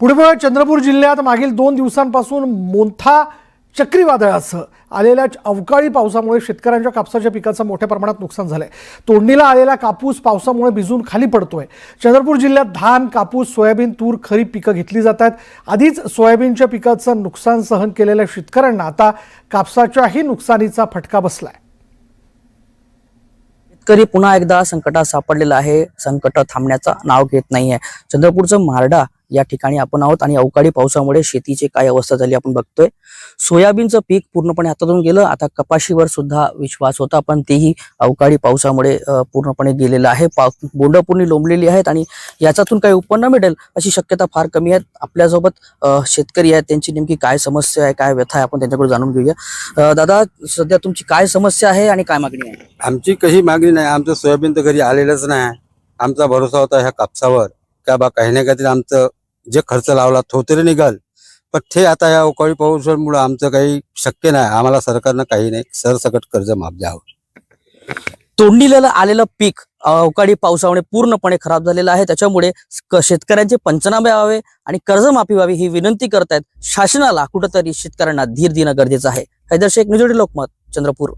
पुढे चंद्रपूर जिल्ह्यात मागील दोन दिवसांपासून मोंथा चक्रीवादळासह आलेल्या अवकाळी पावसामुळे शेतकऱ्यांच्या कापसाच्या पिकाचं मोठ्या प्रमाणात नुकसान झालं आहे तोडणीला आलेला कापूस पावसामुळे भिजून खाली पडतोय. चंद्रपूर जिल्ह्यात धान कापूस सोयाबीन तूर खरीप पिकं घेतली जात आहेत आधीच सोयाबीनच्या पिकाचं नुकसान सहन केलेल्या शेतकऱ्यांना आता कापसाच्याही नुकसानीचा फटका बसलाय. शेतकरी पुन्हा एकदा संकटात सापडलेला आहे. संकट थांबण्याचा नाव घेत नाहीये. चंद्रपूरचं मारडा या ठिकाणी आपण आहोत आणि अवकाळी पावसामुळे शेतीची काय अवस्था झाली आपण बघतोय. सोयाबीनचं पीक पूर्णपणे हातातून गेलं. आता कपाशीवर सुद्धा विश्वास होता पण तेही अवकाळी पावसामुळे पूर्णपणे गेलेलं आहे. पाव बोंड पूर्ण लोंबलेली आहेत आणि याच्यातून काही उत्पन्न मिळेल अशी शक्यता फार कमी आहे आपल्यासोबत शेतकरी आहेत. त्यांची नेमकी काय समस्या आहे काय व्यथा आहे आपण त्यांच्याकडे जाणून घेऊया. दादा सध्या तुमची काय समस्या आहे आणि काय मागणी आहे? आमची काही मागणी नाही. आमचं सोयाबीन तर घरी आलेलंच नाही. आमचा भरोसा होता ह्या कापसावर. का बा काही ना काहीतरी आमचं जे खर्च लावला तो तरी निघाल. पण ते आता या अवकाळी पावसामुळे आमचं काही शक्य नाही. आम्हाला सरकारनं काही नाही. सरसकट कर्ज माफ द्यावं तोंडीलेलं आलेलं पीक अवकाळी पावसामुळे पूर्णपणे खराब झालेलं आहे. त्याच्यामुळे शेतकऱ्यांचे पंचनामे व्हावे आणि कर्जमाफी व्हावी ही विनंती करतायत शासनाला. कुठंतरी शेतकऱ्यांना धीर देणं गरजेचं आहे. हैदर शेख निजोडी लोकमत चंद्रपूर.